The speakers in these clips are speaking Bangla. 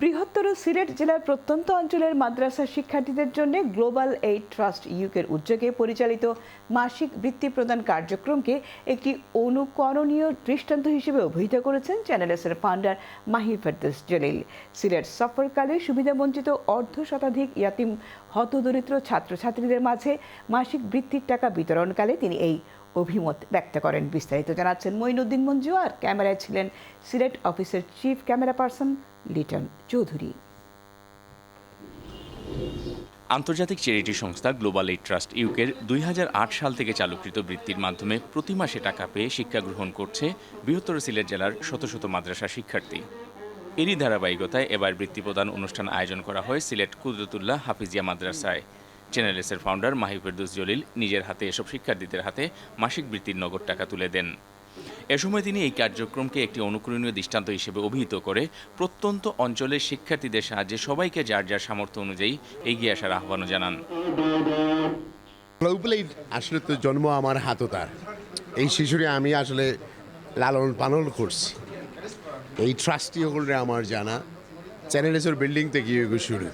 বৃহত্তর সিলেট জেলার প্রত্যন্ত অঞ্চলের মাদ্রাসা শিক্ষার্থীদের জন্য গ্লোবাল এইড ট্রাস্ট ইউকের উদ্যোগে পরিচালিত মাসিক বৃত্তি প্রদান কার্যক্রমকে একটি অনুকরণীয় দৃষ্টান্ত হিসেবে অভিহিত করেছেন চ্যানেলসের ফান্ডার মাহি ফেরদৌস জলিল। সিলেট সফরকালে সুবিধাবঞ্চিত অর্ধ শতাধিক ইয়াতিম হতদরিদ্র ছাত্রছাত্রীদের মাঝে মাসিক বৃত্তির টাকা বিতরণকালে তিনি এই অভিমত ব্যক্ত করেন বিস্তারিত জানাচ্ছেন মঈনুদ্দিন মঞ্জু আর ক্যামেরায় ছিলেন সিলেট অফিসের chief camera person Liton Chowdhury. আন্তর্জাতিক চ্যারিটি সংস্থা গ্লোবাল এইড ট্রাস্ট ইউকের দুই হাজার আট সাল থেকে চালুকৃত বৃত্তির মাধ্যমে প্রতি মাসে টাকা পেয়ে শিক্ষা গ্রহণ করছে বৃহত্তর সিলেট জেলার শত শত মাদ্রাসা শিক্ষার্থী। এরই ধারাবাহিকতায় এবার বৃত্তি প্রদান অনুষ্ঠান আয়োজন করা হয় সিলেট কুদরতুল্লাহ হাফিজিয়া মাদ্রাসায়। চ্যানেলসের ফাউন্ডার মাহি ফেরদৌস জলিল নিজের হাতে এসব শিক্ষার্থীদের হাতে মাসিক বৃত্তির নগদ টাকা তুলে দেন। এ সময় তিনি এই কার্যক্রমকে একটি অনুকরণীয় দৃষ্টান্ত হিসেবে অভিহিত করে প্রত্যন্ত অঞ্চলের শিক্ষার্থীদের সাহায্যে সবাইকে যার যার সামর্থ্য অনুযায়ী এগিয়ে আসার আহ্বানও জানান। আসলে তো জন্ম আমার হাততার এই শিশুরে আমি আসলে লালন পালন করছি। এই ট্রাস্টি হলে আমার জানা। চ্যানেলেসের বিল্ডিং থেকে শুরু।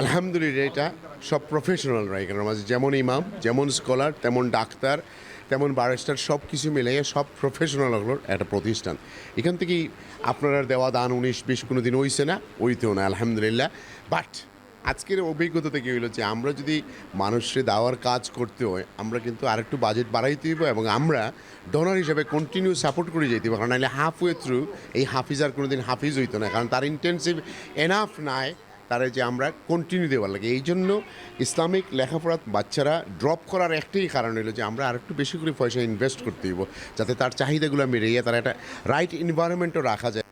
আলহামদুলিল্লাহ, এটা সব প্রফেশনালরা এখানে মাঝে যেমন ইমাম, যেমন স্কলার তেমন ডাক্তার, তেমন বারেস্টার সব কিছু মিলিয়ে সব প্রফেশনাল একটা প্রতিষ্ঠান। এখান থেকেই আপনারা দেওয়া দান উনিশ বিশ কোনো দিন হইছে না ওইতেও না, আলহামদুলিল্লাহ। বাট আজকের অভিজ্ঞতা থেকে হইল যে আমরা যদি মানুষের দেওয়ার কাজ করতে হয়, আমরা কিন্তু আরেকটু বাজেট বাড়াইতে হইব এবং আমরা ডোনার হিসাবে কন্টিনিউ সাপোর্ট করে যেতে হবে কারণ নাহলে হাফ ওয়ে থ্রু এই হাফিজার কোনো দিন হাফিজ হইতো না, কারণ তার ইন্টেন্সিভ এনাফ নাই তারা যে আমরা কন্টিনিউ দেওয়ার লাগে। এই জন্য ইসলামিক লেখাপড়া বাচ্চারা ড্রপ করার একটাই কারণ হলো যে আমরা আরেকটু বেশি করে পয়সা ইনভেস্ট করতে হইব, যাতে তার চাহিদাগুলো মিলিয়ে তারা একটা রাইট এনভায়রনমেন্টও রাখা যায়।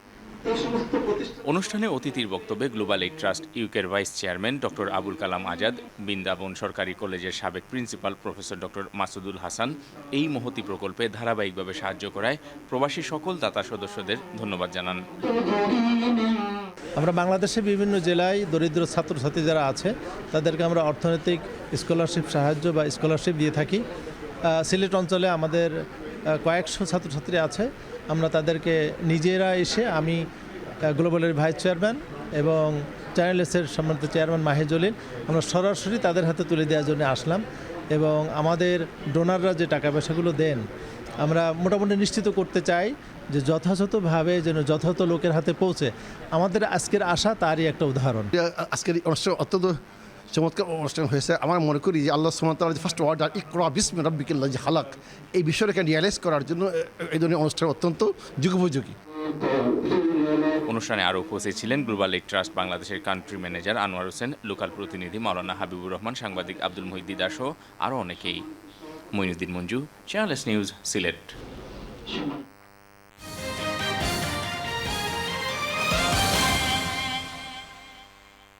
অনুষ্ঠানে অতিথির বক্তব্যে গ্লোবাল এইড ট্রাস্ট ইউকের vice chairman doctor Abul Kalam Azad Brindaban সরকারি কলেজের সাবেক principal professor doctor Masudul Hasan এই মহতি প্রকল্পে ধারাবাহিকভাবে সাহায্য করায় প্রবাসী সকল দাতা সদস্যদের ধন্যবাদ জানান। আমরা বাংলাদেশে বিভিন্ন জেলায় দরিদ্র ছাত্রছাত্রী যারা আছে, তাদেরকে আমরা অর্থনৈতিক স্কলারশিপ সাহায্য বা স্কলারশিপ দিয়ে থাকি। সিলেট অঞ্চলে আমাদের কয়েকশো ছাত্রছাত্রী আছে। আমরা তাদেরকে নিজেরা এসে আমি গ্লোবালের ভাইস চেয়ারম্যান এবং চ্যানেলসের সম্মানিত চেয়ারম্যান মাহে জলিল, আমরা সরাসরি তাদের হাতে তুলে দেওয়ার জন্য আসলাম এবং আমাদের ডোনাররা যে টাকা পয়সাগুলো দেন আমরা মোটামুটি নিশ্চিত করতে চাই যে যথাযথভাবে যেন যথাযথ লোকের হাতে পৌঁছে। আমাদের আজকের আশা তারই একটা উদাহরণ। আজকের অনুষ্ঠান অত্যন্ত চমৎকার অনুষ্ঠান হয়েছে। আমার মনে করি যে আল্লাহ সুমতাল ফার্স্ট ওয়ার্ড ইকরা বিসমি রব্বিকিল্লাহ যে হালাক এই বিষয়টাকে রিয়ালাইজ করার জন্য এই ধরনের অনুষ্ঠান অত্যন্ত যুগোপযোগী। অনুষ্ঠানে আরও উপস্থিত ছিলেন গ্লোবাল এইড ট্রাস্ট বাংলাদেশের country manager Anwar Hossain local প্রতিনিধি মাওলানা হাবিবুর রহমান সাংবাদিক আব্দুল মহিদ্দি দাস আরও অনেকেই। Moinuddin Manju channel S news Sylhet